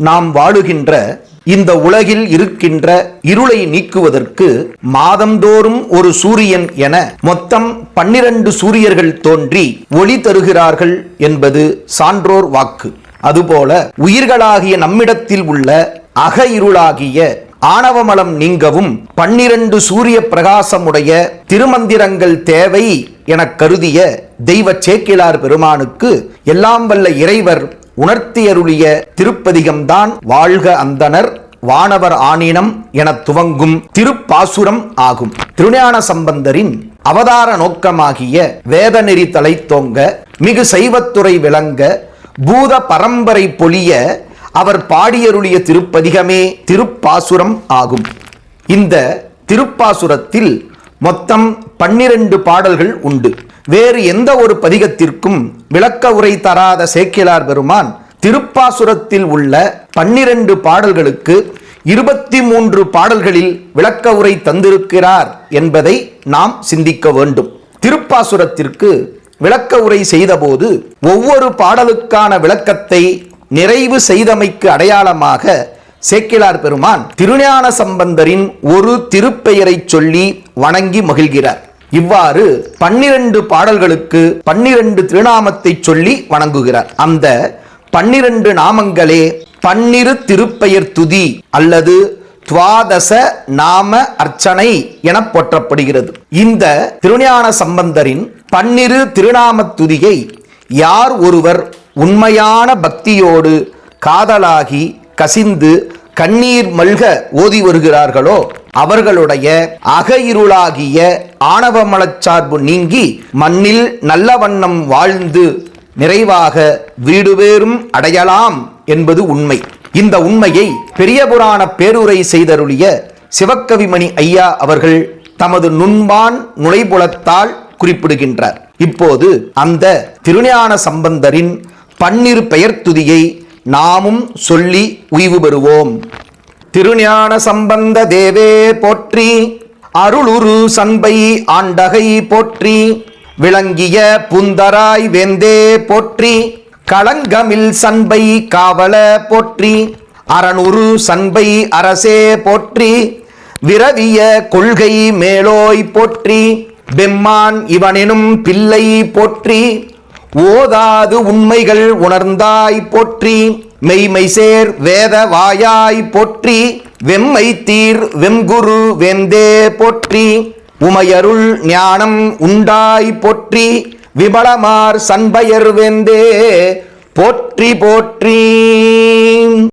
நாம் வாழுகின்ற இந்த உலகில் இருக்கின்ற இருளை நீக்குவதற்கு மாதந்தோறும் ஒரு சூரியன் என மொத்தம் பன்னிரண்டு சூரியர்கள் தோன்றி ஒளி தருகிறார்கள் என்பது சான்றோர் வாக்கு. அதுபோல உயிர்களாகிய நம்மிடத்தில் உள்ள அக இருளாகிய ஆணவமலம் நீங்கவும் பன்னிரண்டு சூரிய பிரகாசமுடைய திருமந்திரங்கள் தேவை எனக் கருதிய தெய்வ சேக்கிலார் பெருமானுக்கு எல்லாம் வல்ல இறைவர் உணர்த்தியருளிய திருப்பதிகம்தான் வாழ்க அந்தனர் வானவர் ஆணினம் என துவங்கும் திருப்பாசுரம் ஆகும். திருஞான சம்பந்தரின் அவதார நோக்கமாகிய வேதநெறி தலைத்தோங்க மிகு சைவத்துறை விளங்க பூத பரம்பரை பொலிய அவர் பாடியருளிய திருப்பதிகமே திருப்பாசுரம் ஆகும். இந்த திருப்பாசுரத்தில் மொத்தம் பன்னிரண்டு பாடல்கள் உண்டு. வேறு எந்த ஒரு பதிகத்திற்கும் விளக்க உரை தராத சேக்கிலார் பெருமான் திருப்பாசுரத்தில் உள்ள பன்னிரண்டு பாடல்களுக்கு இருபத்தி மூன்று பாடல்களில் விளக்க உரை தந்திருக்கிறார் என்பதை நாம் சிந்திக்க வேண்டும். திருப்பாசுரத்திற்கு விளக்க உரை செய்தபோது ஒவ்வொரு பாடலுக்கான விளக்கத்தை நிறைவு செய்தமைக்கு அடையாளமாக சேக்கிலார் பெருமான் திருஞான சம்பந்தரின் ஒரு திருப்பெயரை சொல்லி வணங்கி மகிழ்கிறார். இவ்வாறு பன்னிரண்டு பாடல்களுக்கு பன்னிரண்டு திருநாமத்தை சொல்லி வணங்குகிறார். அந்த பன்னிரண்டு நாமங்களே பன்னிரு திருப்பெயர் துதி அல்லது துவாதச நாம அர்ச்சனை என போற்றப்படுகிறது. இந்த திருஞான சம்பந்தரின் பன்னிரு திருநாம துதியை யார் ஒருவர் உண்மையான பக்தியோடு காதலாகி கசிந்து கண்ணீர் மல்க ஓதி வருகிறார்களோ அவர்களுடைய அக இருளாகிய ஆணவ மலச்சார்பு நீங்கி மண்ணில் நல்ல வண்ணம் வாழ்ந்து நிறைவாக வீடுவேறும் அடையலாம் என்பது உண்மை. இந்த உண்மையை பெரிய புராண பேருரை செய்தருளிய சிவக்கவிமணி ஐயா அவர்கள் தமது நுண்பான் நுழைபுலத்தால் குறிப்பிடுகின்றார். இப்போது அந்த திருஞான சம்பந்தரின் பன்னிரு பெயர்த்துதியை நாமும் சொல்லி உய்வு பெறுவோம். திருஞான சம்பந்த தேவே போற்றி அருளுரு சண்பை ஆண்டகை போற்றி விளங்கிய புந்தராய் வேந்தே போற்றி களங்கமில் சண்பை காவல போற்றி அறனுரு சண்பை அரசே போற்றி விரவிய கொள்கை மேலோய் போற்றி பெம்மான் இவனெனும் பிள்ளை போற்றி ஓதாது உண்மைகள் உணர்ந்தாய் போற்றி மெய்மை சேர் வேத வாயாய் போற்றி வெம்மை தீர் வெம்குரு வெந்தே போற்றி உமையருள் ஞானம் உண்டாய் போற்றி விமலமார் சண்பயர் வெந்தே போற்றி போற்றி.